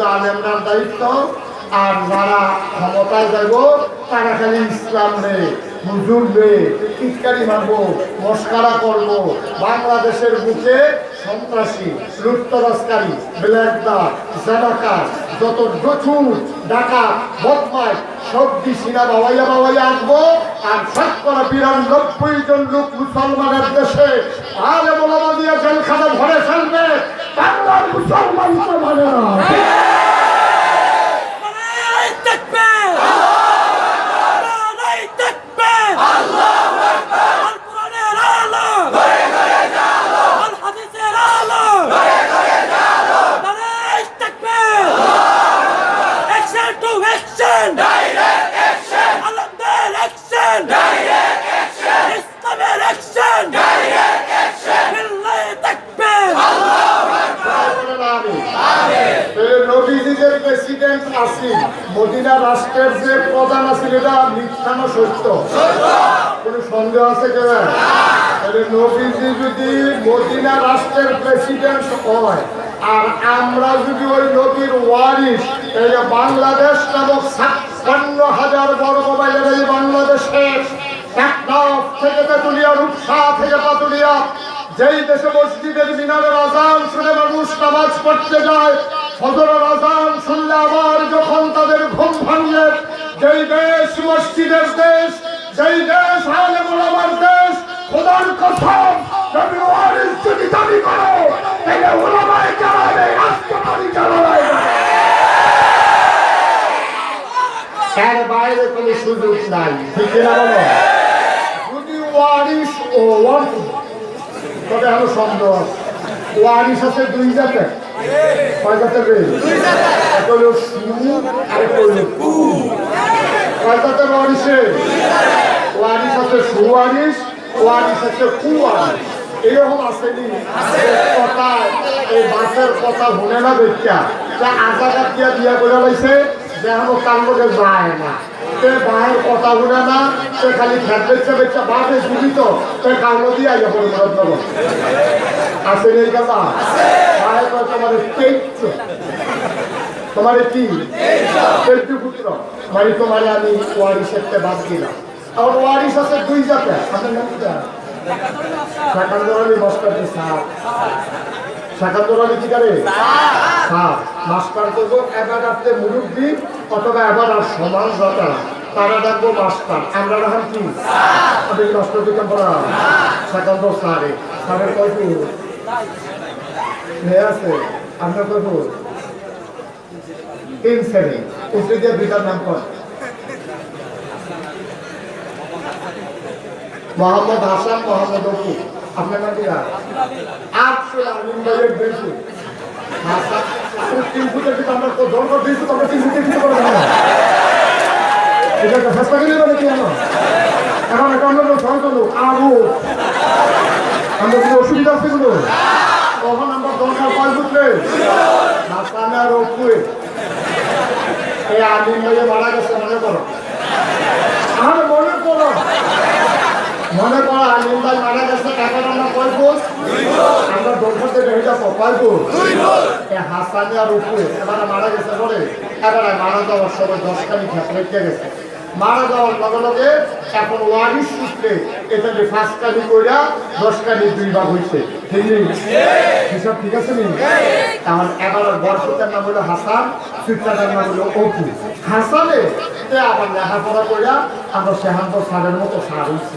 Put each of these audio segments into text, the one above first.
শুধু আলেমরার দায়িত্ব, আর যারা ক্ষমতায় যাব তারা খালি ইসলাম হুজুর মানবো মস্কারা করব। বাংলাদেশের বুকে সন্ত্রাসী, লুটতরাজকারী ব্ল্যাকদার জানাকার, যত প্রচুর ডাকা বদমাই সব সিনা বাবাইয়া বাবাইয়া আনব আর শতকরা বিরানব্বই জন লোক মুসলমানের দেশে আর মোলামা দিয়ে জেলখানা ভরে ফেলবে। বাংলার মুসলমান মানে না। প্রেসিডেন্ট আসিল মদিনা রাষ্ট্রের যে প্রধান আছিল এটা মিথ্যা না সত্য? কোন সন্দেহ আছে কেন নবীজি যদি মদিনা রাষ্ট্রের প্রেসিডেন্ট হয়, আর আমরা যদি ওই নবীর ওয়ারিস তাহলে বাংলাদেশ নামক ছাপ্পান্ন হাজার বর্গ মাইলের এই বাংলাদেশের থেকে তেতুলিয়া, রূপসা থেকে পাতুলিয়া, যেই দেশে মসজিদের মিনারের আজান শুনে মানুষ নামাজ পড়তে যায় ফজরের আজান শুনলে আবার যখন তাদের ঘুম ভাঙলে যেই দেশ মসজিদের দেশ যেই দেশ আলে মোলামার দেশ খোদার কসম নবী ওয়ারিস যদি দাবি করো তাহলে ওলামায় চালাবে বাইরে কোনো সুযোগ নাই। ঠিক না যদি ওয়ারিস ও ওয়ারিস তবে আরও সন্দেহ আছে। ওয়ারিস আছে দুই জাতের কয় জাতের রে একটা হলো সু আর একটা হলো কু। কয় জাতের ওয়ারিসে ওয়ারিস আছে সুয়ারিস ওয়ারিস আছে কুয়ারিস এরকম আছে নি? কথা এই বাসের কথা শুনে না দেখা তা আজা কাটিয়া বিয়া করে লাইছে। আমার কান যায় না তে বাহের কথা শুনে না সে খালি খেত বেচা বেচা বাসে জীবিত সে কাউলো দিয়ে আইয়া পরে মরত নেব আছে এই কথা। বাহের কথা তোমার তেইছ তোমার কি? তেইশ পুত্র। মানে তোমার আমি ওয়ারিসের বাদ দিলাম। আমার ওয়ারিস আছে দুই জাতে আপনার নাম কি? শাকান্দরানি মাস্টার সাপ মাস্টার করব এবার মুরব্বী অথবা এবার আর সমান দাতা তারা ডাকবো মাস্টার আমরা কি মাস্টার দিতাম পড়া আছে আপনার তিন শ্রেণি উঠে দিয়ে দুইটার নাম কর মোহাম্মদ হাসান মোহাম্মদ অপু আটশো আমিন ভাইয়ের দুই ফুট হাসান আপনি তিন ফুটের কিন্তু আমরা তো ধর্ম দুই ফুট আমরা তিন ফুটের দিতে পারব না। এটা একটা হাসপাতালে নেবে নাকি আমার এখন এটা আমরা সরকার আরও আমরা কোনো অসুবিধা আছে কোনো তখন আমরা দরকার কয় ফুটলে হাসান আর অপুয়ে এই আমিন ভাইয়ে মারা গেছে, মনে করো। আর মনে করো মনে করো আলিম ভাই মারা গেছে এখন আমরা কয় ফুট আমরা দরখাস্তে বেড়ে যাব কয় ফুট হাসানি আর উপরে এবারে মারা গেছে বলে? এবারে মারা যাওয়ার সময় দশখানি খেত রেখে গেছে। মারা যাওয়ার লগে লগে এখন ওয়ারিশ সূত্রে এখানে পাঁচখানি কইরা দশখানি দুই ভাগ হইছে। ঠিক নেই? হিসাব ঠিক আছে নি? তাহলে এবার বর্ষতার নাম হলো হাসান সুইটার নাম হলো অপু। হাসানে আবার লেখাপড়া কইরা আমরা সেহান্ত সারের মতো সার হইছি।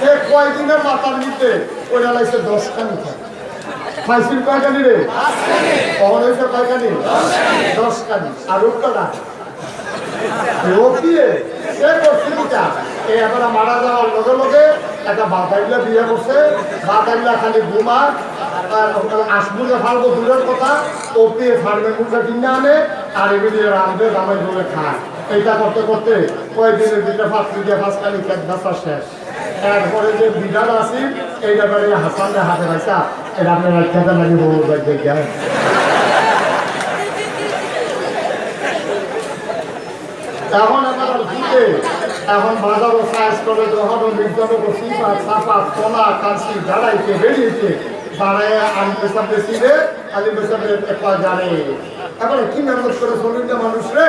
সে মাথার নিতে ওইটা লাগছে দশখানি থাকে। ফাইসিল কয়খানি রে? হয়েছে সে মারা যাওয়ার লগে লগে বাতাইলা বিয়ে করছে। বাতাইলা খালি ঘুমা আসবুলে ফালবো দূরের কথা ওপি ফার্মে মুখে কিনে আনে, আর এগুলি রামদে দামে ধরে খায়। এইটা করতে করতে কয়েকদিনের ভিতরে ফাঁস দিয়ে ফাঁস খালি শেষ। এরপরে যে বিড়াল আছি, এই ব্যাপারে হাসানের হাতে রাখা, এটা আপনার খেতে লাগে বহু এখন আমার এখন বাজারও করে যখন পেশাব বেশি রে জানে। এখন কি মেহনত করে চলিত মানুষ রে?